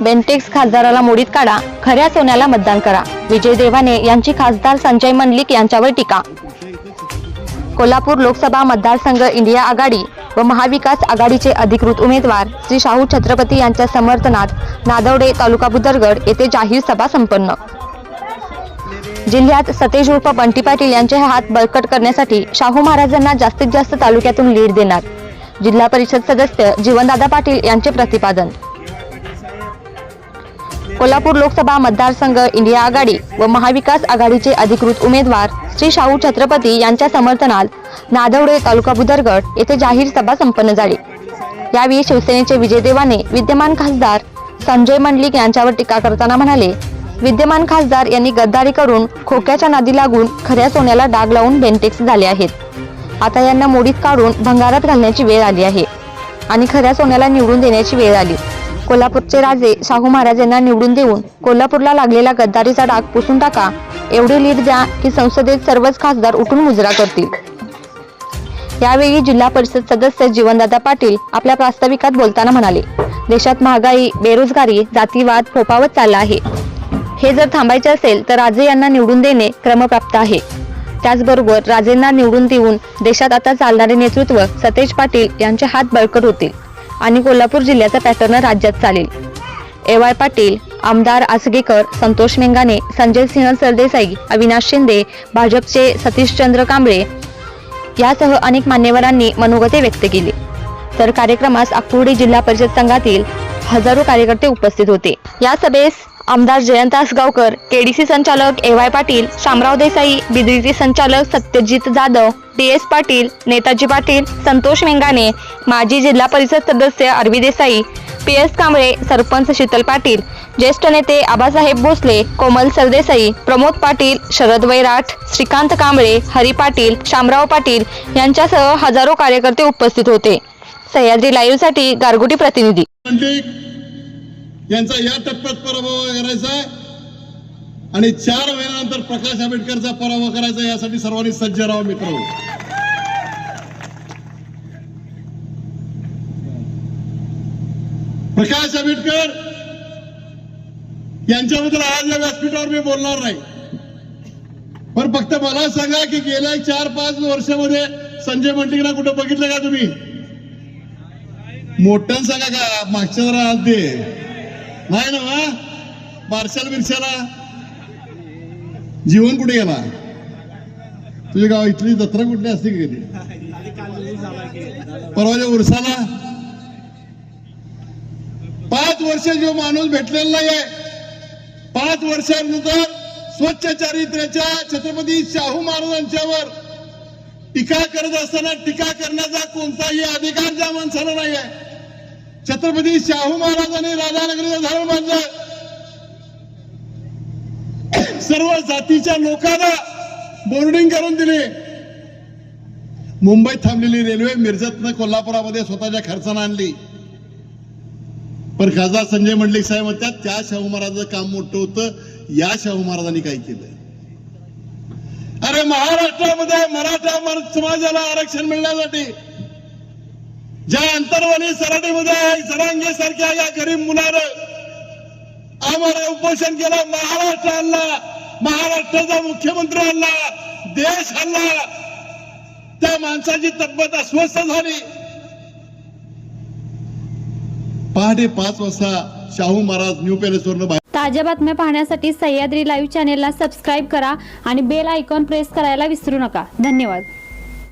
बेंटेक्स खासदाराला मोडीत काढा खऱ्या सोन्याला मतदान करा. विजय देवाने यांची खासदार संजय मंडलिक यांच्यावर टीका. कोल्हापूर लोकसभा मतदारसंघ इंडिया आघाडी व महाविकास आघाडीचे अधिकृत उमेदवार श्री शाहू छत्रपती यांच्या समर्थनात नादवडे तालुका बुदरगड येथे जाहीर सभा संपन्न. जिल्ह्यात सतेज उर्फ बंटी पाटील यांचे हात बळकट करण्यासाठी शाहू महाराजांना जास्तीत जास्त तालुक्यातून लीड देणार. जिल्हा परिषद सदस्य जीवनदादा पाटील यांचे प्रतिपादन. कोल्हापूर लोकसभा मतदारसंघ इंडिया आघाडी व महाविकास आघाडीचे अधिकृत उमेदवार श्री शाहू छत्रपती यांच्या समर्थनात नादवडे तालुका बुदरगड येथे जाहीर सभा संपन्न झाली. यावेळी शिवसेनेचे विजय देवाने विद्यमान खासदार संजय मंडलिक यांच्यावर टीका करताना म्हणाले विद्यमान खासदार यांनी गद्दारी करून खोक्याच्या नादी लागून खऱ्या सोन्याला डाग लावून बेंटेक्स झाले आहेत. आता यांना मोडीत काढून भंगारात घालण्याची वेळ आली आहे आणि खऱ्या सोन्याला निवडून देण्याची वेळ आली. कोल्हापूरचे राजे शाहू महाराज यांना निवडून देऊन कोल्हापूरला लागलेला गद्दारीचा डाग पुसून टाका. एवढे लीड द्या की संसदेत सर्वच खासदार उठून मुजरा करतील. यावेळी जिल्हा परिषद सदस्य जीवनदादा पाटील आपल्या प्रास्ताविकात बोलताना म्हणाले देशात महागाई बेरोजगारी जातीवाद फोपावत चालला आहे. हे जर थांबायचे असेल तर राजे यांना निवडून देणे क्रमप्राप्त आहे. त्याचबरोबर राजेंना निवडून देऊन देशात आता चालणारे नेतृत्व सतेज पाटील यांचे हात बळकट होतील. आणि कोल्हापूर जिल्ह्याचा पॅटर्न राज्यात चालेल. ए वाय पाटील आमदार आसगेकर संतोष मेंगाने संजय सिंह सरदेसाई अविनाश शिंदे भाजपचे सतीशचंद्र कांबळे यासह अनेक मान्यवरांनी मनोगते व्यक्त केली. तर कार्यक्रमास आकुर्डी जिल्हा परिषद संघातील हजारो कार्यकर्ते उपस्थित होते. या सभेस आमदार जयंत आसगावकर केडीसी संचालक ए वाय पाटील शामराव देसाई बिद्रीचे संचालक सत्यजित जाधव डी एस पाटील नेताजी पाटील संतोष मेंगाने माजी जिल्हा परिषद सदस्य R V Desai P S Kamble sarpanch Sheetal Patil ज्येष्ठ नेते आबासाहेब भोसले कोमल सरदेसाई प्रमोद पाटील शरद वैराट श्रीकांत कांबळे हरी पाटील शामराव पाटील यांच्यासह हजारो कार्यकर्ते उपस्थित होते. सह्याद्री लाईव्हसाठी गारगोटी प्रतिनिधी. म्हणजे यांचा या टप्प्यात पराभव करायचा आणि चार महिन्यानंतर प्रकाश आंबेडकरचा पराभव करायचा यासाठी सर्वांनी सज्ज राहा मित्र. प्रकाश आंबेडकर यांच्याबद्दल आज या व्यासपीठावर मी बोलणार नाही. पण फक्त मला सांगा की गेल्या चार पाच वर्षामध्ये संजय मंडलिकना कुठं बघितलं का तुम्ही? मोठ्यानं सांगा का? मागच्या जरा आलते. नाही ना वा बारशाल बिरशाला? जीवन कुठे गेला? तुझ्या गाव इथली जत्रा कुठली असते का कधी? परवाच्या उरसाला? पाच वर्ष जो माणूस भेटलेला नाहीये पाच वर्षानंतर स्वच्छ चारित्र्याच्या छत्रपती शाहू महाराजांच्यावर टीका करत असताना टीका करण्याचा कोणताही अधिकार ज्या माणसाला नाही आहे छत्रपती शाहू महाराजांनी राधानगरीचं धर्म बांधलं सर्व जातीच्या लोकांना बोर्डिंग करून दिले. मुंबईत थांबलेली रेल्वे मिरजतनं कोल्हापुरामध्ये स्वतःच्या खर्चानं आणली. पण खासदार संजय मंडलिक साहेब म्हणतात त्या शाहू महाराजांचं काम मोठं होतं. या शाहू महाराजांनी काय केलं अरे महाराष्ट्रामध्ये मराठा समाजाला आरक्षण मिळण्यासाठी ज्या अंतरवाली सराटीमध्ये सरांगे सारख्या या गरीब मुलानं आम्हाला उपोषण केलं महाराष्ट्र आणला महाराष्ट्राचा मुख्यमंत्री आणला देश आणला. त्या माणसाची तब्येत अस्वस्थ झाली. पहाटे पाच वाजता शाहू महाराज न्यू पॅलेस वरून ताज्या बातम्या पाहण्यासाठी सह्याद्री लाईव्ह चॅनेलला सबस्क्राईब करा आणि बेल आयकॉन प्रेस करायला विसरू नका. धन्यवाद.